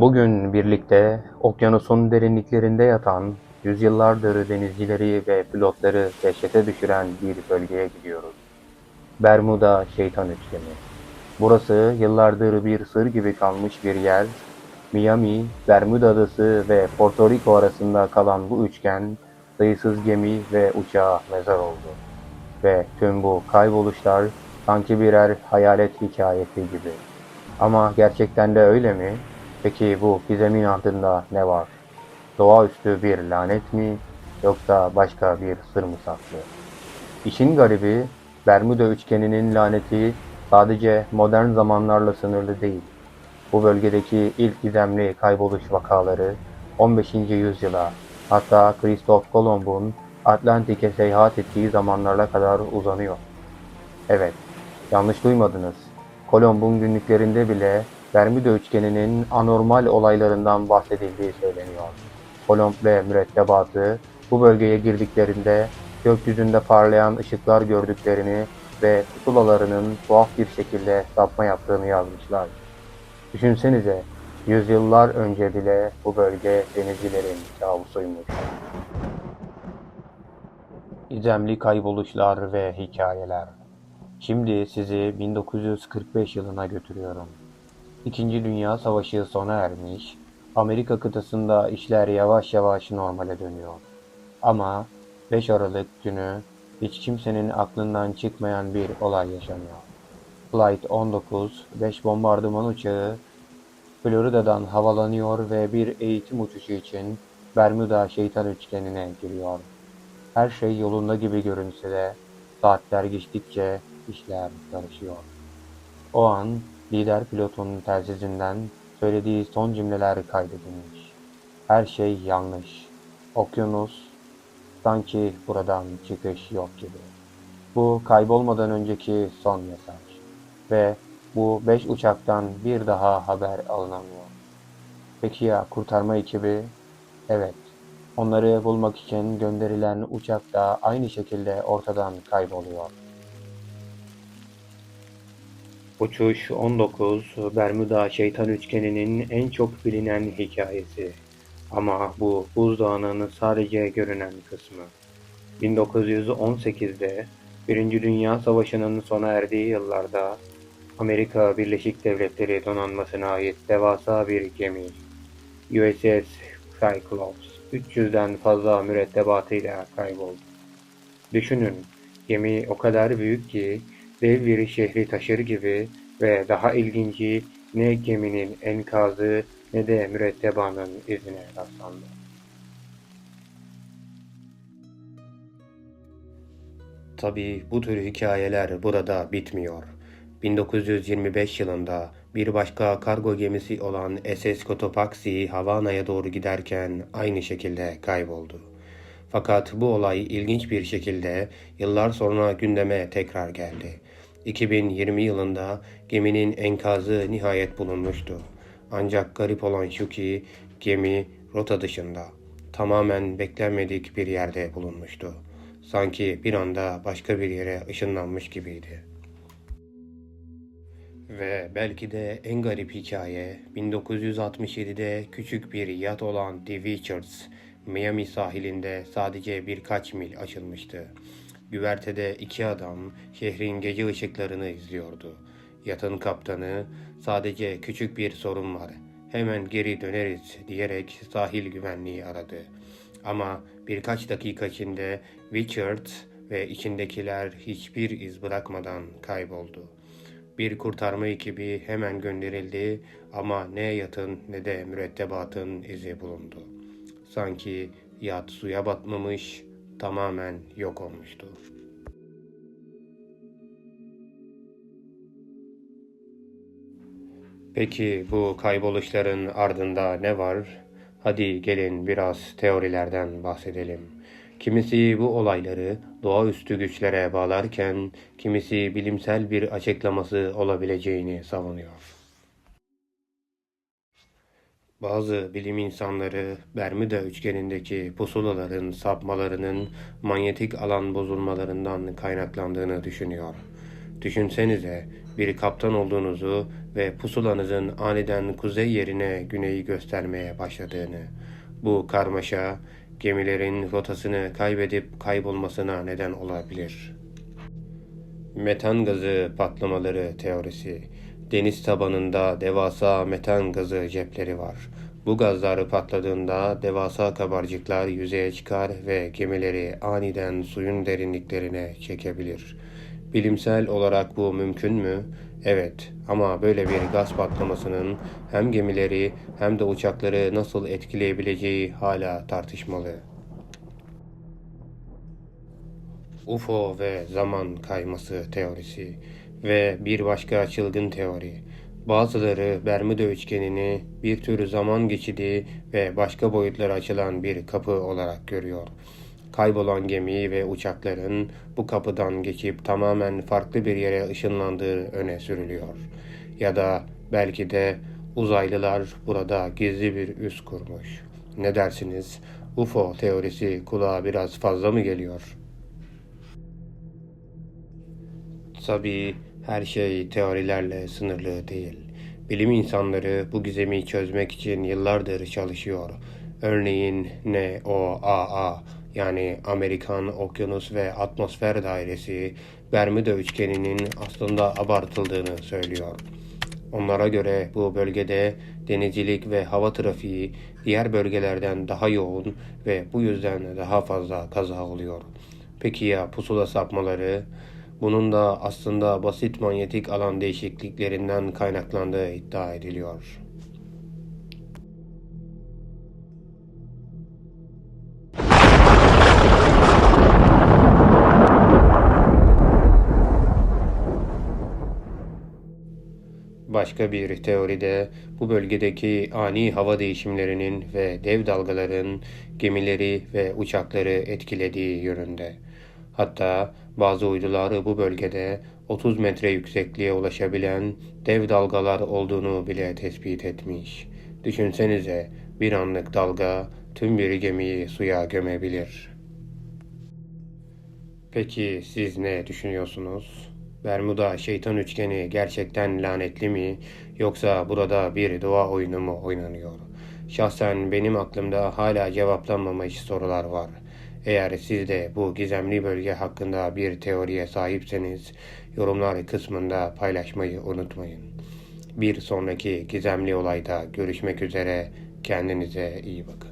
Bugün birlikte okyanusun derinliklerinde yatan, yüzyıllardır denizcileri ve pilotları dehşete düşüren bir bölgeye gidiyoruz. Bermuda Şeytan Üçgeni. Burası yıllardır bir sır gibi kalmış bir yer. Miami, Bermuda Adası ve Porto Rico arasında kalan bu üçgen sayısız gemi ve uçağa mezar oldu. Ve tüm bu kayboluşlar sanki birer hayalet hikayesi gibi. Ama gerçekten de öyle mi? Peki bu gizemin ardında ne var? Doğaüstü bir lanet mi yoksa başka bir sır mı saklı? İşin garibi Bermuda üçgeninin laneti sadece modern zamanlarla sınırlı değil. Bu bölgedeki ilk gizemli kayboluş vakaları 15. yüzyıla hatta Kristof Kolomb'un Atlantik'e seyahat ettiği zamanlarla kadar uzanıyor. Evet, yanlış duymadınız. Kolomb'un günlüklerinde bile Bermuda üçgeninin anormal olaylarından bahsedildiği söyleniyor. Kolomb ve mürettebatı bu bölgeye girdiklerinde gökyüzünde parlayan ışıklar gördüklerini ve pusulalarının tuhaf bir şekilde sapma yaptığını yazmışlar. Düşünsenize, yüzyıllar önce bile bu bölge denizcilerin kabusuymuş. Gizemli kayboluşlar ve hikayeler. Şimdi sizi 1945 yılına götürüyorum. İkinci Dünya Savaşı sona ermiş, Amerika kıtasında işler yavaş yavaş normale dönüyor. Ama 5 Aralık günü hiç kimsenin aklından çıkmayan bir olay yaşanıyor. Flight 19, 5 bombardıman uçağı Florida'dan havalanıyor ve bir eğitim uçuşu için Bermuda Şeytan Üçgeni'ne giriyor. Her şey yolunda gibi görünse de saatler geçtikçe işler karışıyor. O an lider pilotun telsizinden söylediği son cümleler kaydedilmiş. Her şey yanlış. Okyanus sanki buradan çıkış yok gibi. Bu kaybolmadan önceki son mesaj. Ve bu beş uçaktan bir daha haber alınamıyor. Peki ya kurtarma ekibi? Evet. Onları bulmak için gönderilen uçak da aynı şekilde ortadan kayboluyor. Uçuş 19 Bermuda Şeytan Üçgeni'nin en çok bilinen hikayesi. Ama bu buzdağının sadece görünen kısmı. 1918'de Birinci Dünya Savaşı'nın sona erdiği yıllarda Amerika Birleşik Devletleri donanmasına ait devasa bir gemi USS Cyclops 300'den fazla mürettebatıyla kayboldu. Düşünün, gemi o kadar büyük ki dev bir şehri taşır gibi ve daha ilginci ne geminin enkazı ne de mürettebanın izine rastlandı. Tabii bu tür hikayeler burada bitmiyor. 1925 yılında bir başka kargo gemisi olan SS Cotopaxi Havana'ya doğru giderken aynı şekilde kayboldu. Fakat bu olay ilginç bir şekilde yıllar sonra gündeme tekrar geldi. 2020 yılında geminin enkazı nihayet bulunmuştu. Ancak garip olan şu ki gemi rota dışında, tamamen beklenmedik bir yerde bulunmuştu. Sanki bir anda başka bir yere ışınlanmış gibiydi. Ve belki de en garip hikaye 1967'de küçük bir yat olan The Witchers, Miami sahilinde sadece birkaç mil açılmıştı. Güvertede iki adam şehrin gece ışıklarını izliyordu. Yatın kaptanı sadece küçük bir sorun var. Hemen geri döneriz diyerek sahil güvenliği aradı. Ama birkaç dakika içinde Richard ve içindekiler hiçbir iz bırakmadan kayboldu. Bir kurtarma ekibi hemen gönderildi ama ne yatın ne de mürettebatın izi bulundu. Sanki yat suya batmamış, tamamen yok olmuştu. Peki bu kayboluşların ardında ne var? Hadi gelin biraz teorilerden bahsedelim. Kimisi bu olayları doğaüstü güçlere bağlarken kimisi bilimsel bir açıklaması olabileceğini savunuyor. Bazı bilim insanları Bermuda üçgenindeki pusulaların sapmalarının manyetik alan bozulmalarından kaynaklandığını düşünüyor. Düşünsenize bir kaptan olduğunuzu ve pusulanızın aniden kuzey yerine güneyi göstermeye başladığını. Bu karmaşa gemilerin rotasını kaybedip kaybolmasına neden olabilir. Metan gazı patlamaları teorisi. Deniz tabanında devasa metan gazı cepleri var. Bu gazlar patladığında devasa kabarcıklar yüzeye çıkar ve gemileri aniden suyun derinliklerine çekebilir. Bilimsel olarak bu mümkün mü? Evet ama böyle bir gaz patlamasının hem gemileri hem de uçakları nasıl etkileyebileceği hala tartışmalı. UFO ve zaman kayması teorisi ve bir başka çılgın teori. Bazıları Bermuda üçgenini bir tür zaman geçidi ve başka boyutlara açılan bir kapı olarak görüyor. Kaybolan gemi ve uçakların bu kapıdan geçip tamamen farklı bir yere ışınlandığı öne sürülüyor. Ya da belki de uzaylılar burada gizli bir üs kurmuş. Ne dersiniz? UFO teorisi kulağa biraz fazla mı geliyor?'' Tabii her şey teorilerle sınırlı değil. Bilim insanları bu gizemi çözmek için yıllardır çalışıyor. Örneğin NOAA yani Amerikan Okyanus ve Atmosfer Dairesi Bermuda üçgeninin aslında abartıldığını söylüyor. Onlara göre bu bölgede denizcilik ve hava trafiği diğer bölgelerden daha yoğun ve bu yüzden daha fazla kaza oluyor. Peki ya pusula sapmaları? Bunun da aslında basit manyetik alan değişikliklerinden kaynaklandığı iddia ediliyor. Başka bir teoride bu bölgedeki ani hava değişimlerinin ve dev dalgaların gemileri ve uçakları etkilediği yönünde. Hatta bazı uydular bu bölgede 30 metre yüksekliğe ulaşabilen dev dalgalar olduğunu bile tespit etmiş. Düşünsenize bir anlık dalga tüm bir gemiyi suya gömebilir. Peki siz ne düşünüyorsunuz? Bermuda şeytan üçgeni gerçekten lanetli mi yoksa burada bir doğa oyunu mu oynanıyor? Şahsen benim aklımda hala cevaplanmamış sorular var. Eğer siz de bu gizemli bölge hakkında bir teoriye sahipseniz yorumlar kısmında paylaşmayı unutmayın. Bir sonraki gizemli olayda görüşmek üzere. Kendinize iyi bakın.